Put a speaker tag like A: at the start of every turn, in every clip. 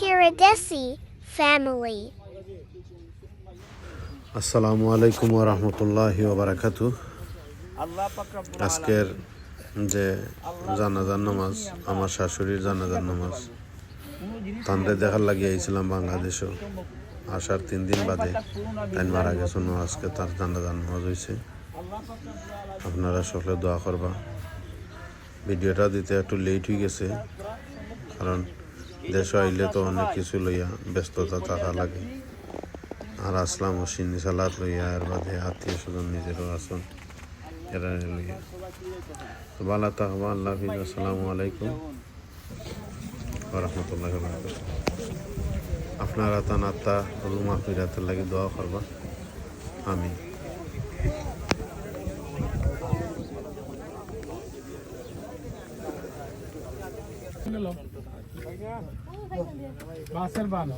A: Piradesi family.
B: আসসালামু আলাইকুম রহমতুল্লাহ বারাকাতু আজকের যে জানাজার নামাজ আমার শাশুড়ির জানাজার নামাজ তান্ডে দেখার লাগিয়ে আইছিলাম বাংলাদেশও আসার তিন দিন বাদে তাই মারা গেছেন আজকে তার জানাজার নামাজ হয়েছে আপনারা সকলে দোয়া করবা ভিডিওটা দিতে একটু লেট হয়ে গেছে কারণ দেশ আইলে তো অনেক কিছু লইয়া ব্যস্ততা থাকা লাগে। আর আসলাম ও সিন্নি লইয়া এর বাদে আত্মীয় স্বজন নিজেরও আসন এরা লইয়া। তো বালা তাহবা আল্লাহ হাফিজ। আসসালামু আলাইকুম রহমতুল্লাহ আপনারা তান আত্মা রুমা ফিরাতের লাগি দোয়া করবা। আমি
C: बासल बाल।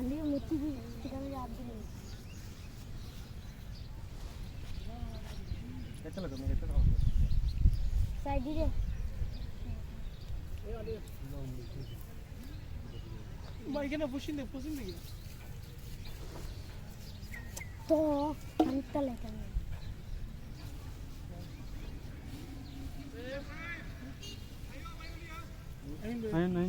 D: मुझे भी आप भी नहीं चलो तुम इधर आओ साइड दे
C: এখানে বসিন দে বসিন দেখি
A: তো আমি তালে
C: নাই নাই নাই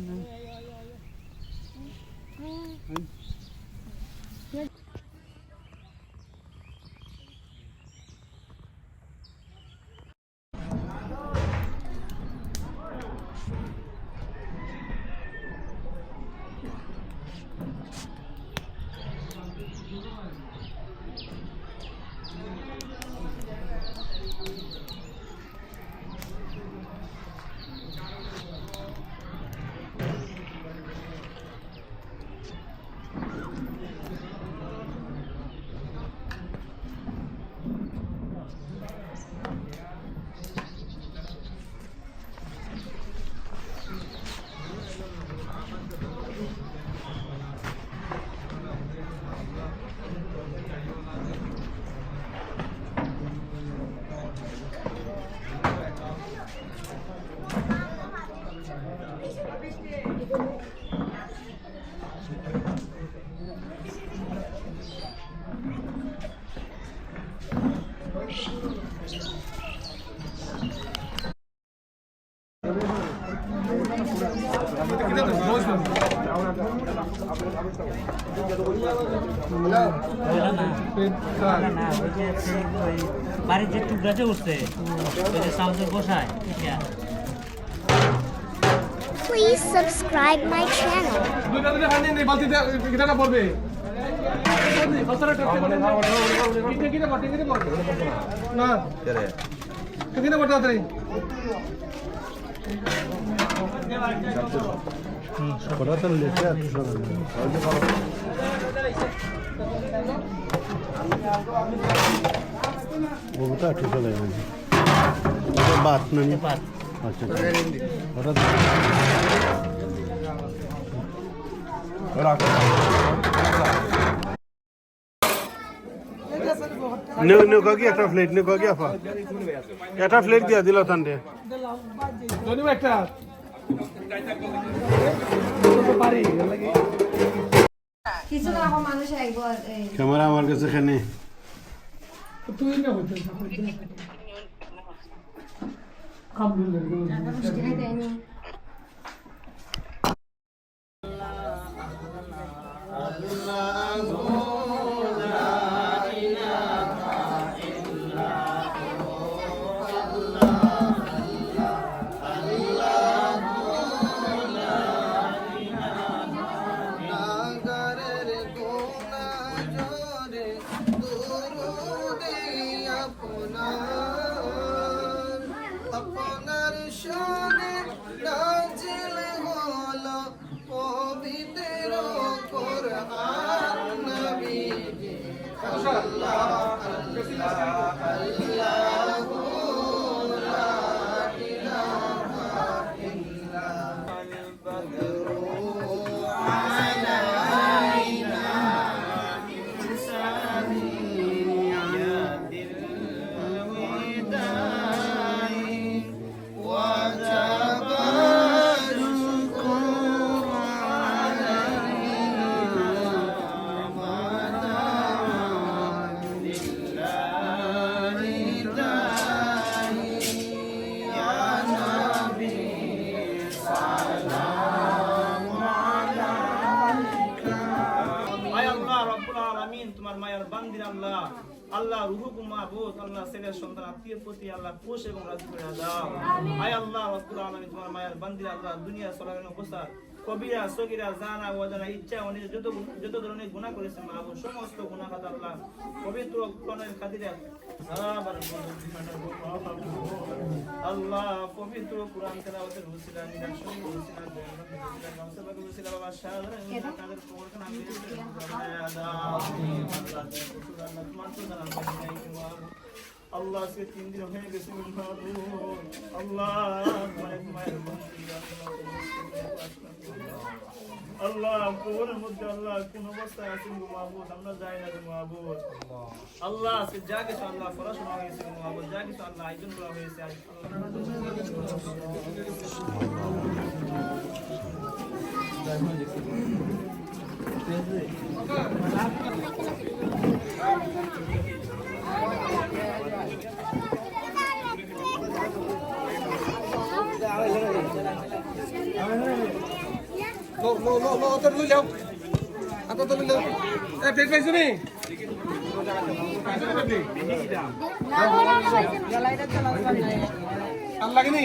E: না, ওই যে সেই ওই বাড়ির যে টুকরাতে উঠছে ওই যে সাউন্ডে বসায়।
A: Please subscribe my channel.
C: দুইটা দুইটা পানি নেই বালতিতে কিটাটা পড়বে কিনে কিনে পড় কিনে পড় না কিনে পড় তাড়াতাড়ি
B: বলতে একটু চলে যাবেন বাদ না
E: বাদ।
B: আচ্ছা হঠাৎ নেও নেও কাকি একটা
F: কিছু না এখন মানুষ এই।
B: ক্যামেরা আমার কাছে এখানে
C: তুই না হইতে
G: আল্লাহ
H: রুহুকু মাহবুদ আল্লাহ ছেলের সন্তান আত্মীয় প্রতি আল্লাহ খুশ এবং রাজি করে দাও। আয় আল্লাহ রব্বুল আলামিন তোমার মায়ার বান্দির আল্লাহ দুনিয়া চলাকালীন অবস্থা কবিরা সগিরা জানা ওয়াজানা ইচ্ছা অনিচ্ছা যত যত ধরনের গুনাহ করেছে মাহবুদ সমস্ত গুনাহ খাতা আল্লাহ পবিত্র কোরআনের খাতিরে আল্লাহ পবিত্র কোরআন তেলাওয়াতের আমি আল্লাহ আজকে তিন দিন হয়ে গেছে আল্লাহ আল্লাহ, কবরের মধ্যে আল্লাহ, কোন অবস্থায় আছেন গো মাহবুদ আমরা যাই না গো মাহবুদ আল্লাহ আজকে যা কিছু আল্লাহ পড়াশোনা হয়েছে গো মাহবুদ যা কিছু আল্লাহ আয়োজন করা হয়েছে
C: লো লো লো লো অত লই যাও। আত তো লই পাইছো নি? আর লাগেনি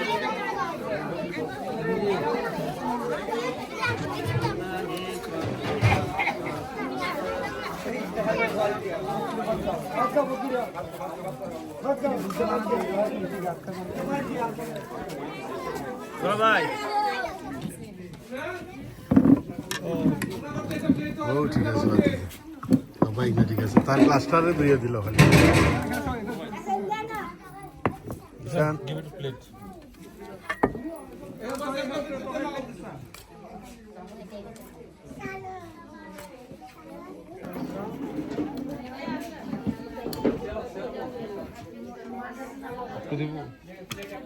H: ভাই।
B: ও ঠিক আছে। বাইক না ঠিক আছে। তার ক্লাস্টারে দুইয়ে দিল খালি। Oh,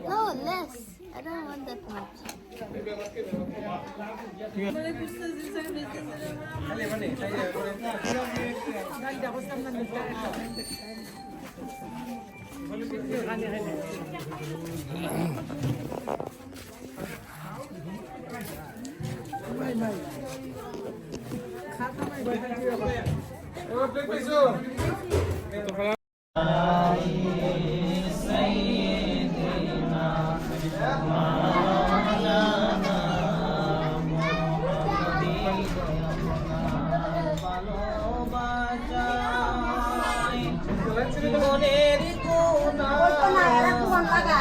A: no, less. I don't want that much.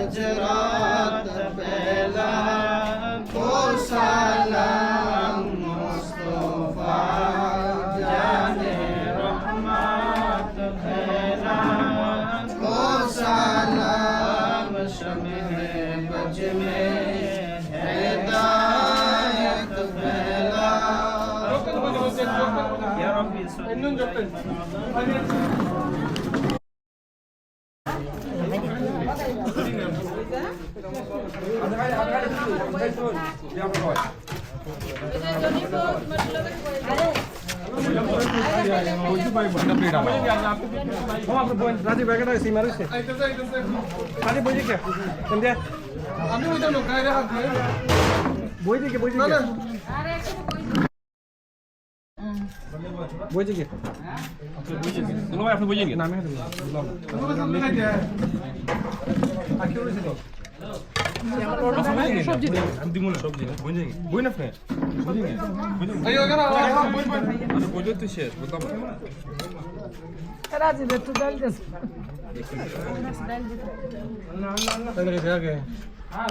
C: حجرات بلا قل سلام مصطفى جاني رحمة بلا قل سلام شمه بجمه هداية بلا يا ربي صلي আমাদের ছিল না তোমার বুঝে গিয়ে আপনি বুঝে গিয়ে নামে সবজি সবজি বুঝে গিয়ে বুঝে না বুঝে তুই শেষ বলতাম রাজি তো ডাল দেস হ্যাঁ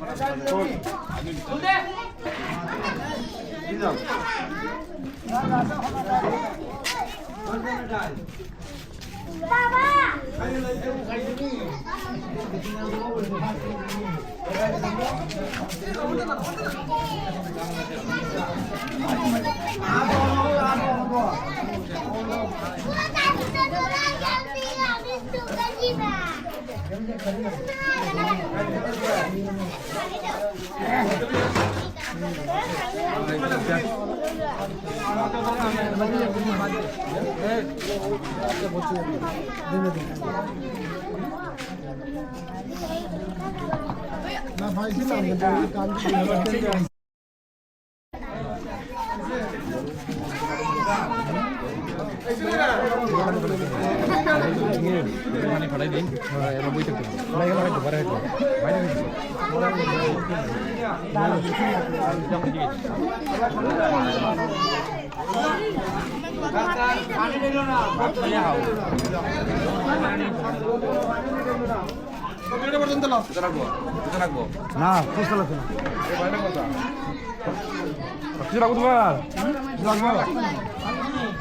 C: কতটা পর্যন্ত লাও
I: না চেষ্টা লাগছে না
C: কিছু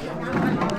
A: Thank you.